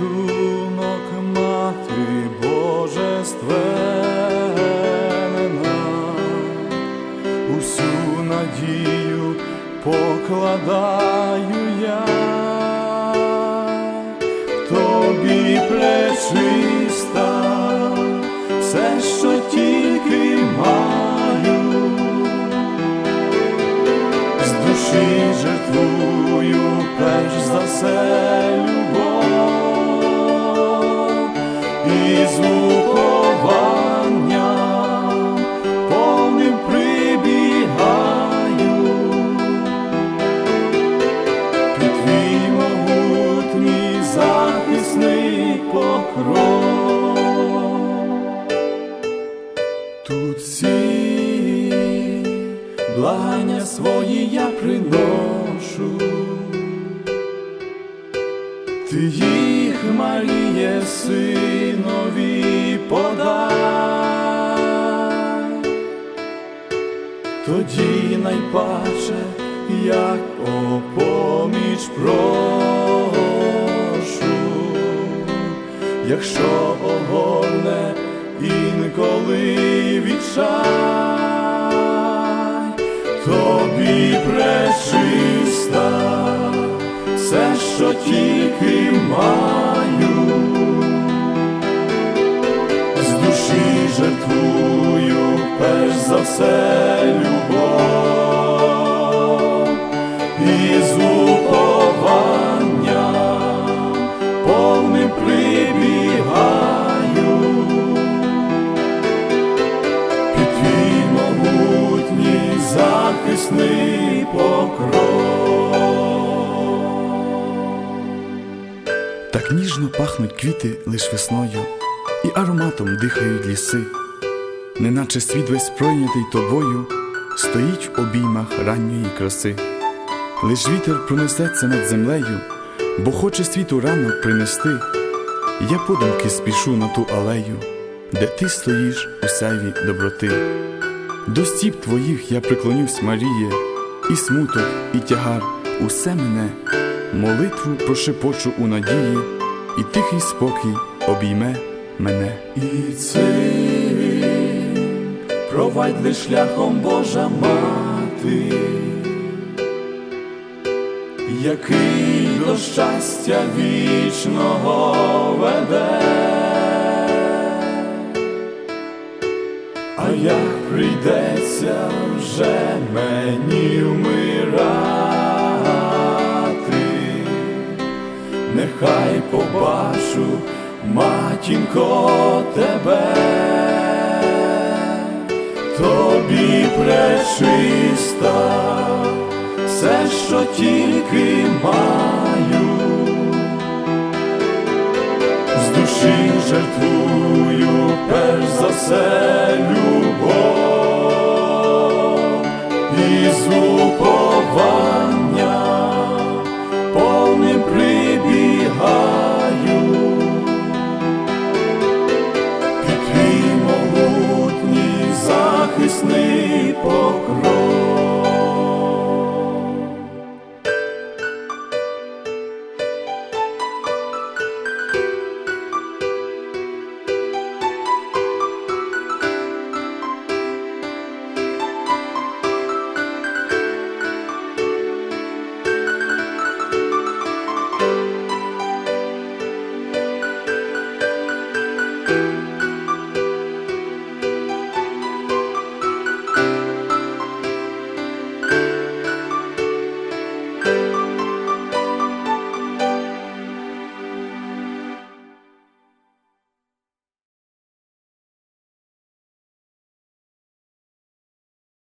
рятунок, мати Божественна, усю надію покладаю я, тобі пречиста, благання свої я приношу, ти їх, Маріє, синові подай, тоді найпаче, як о поміч прошу, якщо огорне інколи відчай, тобі пречиста, все, що тільки маю, з душі жертвую перш за все любов. І з уповання повним прибігаю захисний покров. Так ніжно пахнуть квіти лиш весною, і ароматом дихають ліси, неначе світ весь пройнятий тобою, стоїть в обіймах ранньої краси. Лиш вітер пронесеться над землею, бо хоче світу ранок принести. Я подумки спішу на ту алею, де ти стоїш у сяйві доброти. До стіп твоїх я приклонюсь, Маріє, і смуток, і тягар, усе мене, молитву прошепочу у надії, і тихий спокій обійме мене. І цим провадь лиш шляхом Божа мати, який до щастя вічного хай побачу матінко тебе, тобі пречиста, все, що тільки маю, з душі жертвую перш за все любов і зупа. pokro.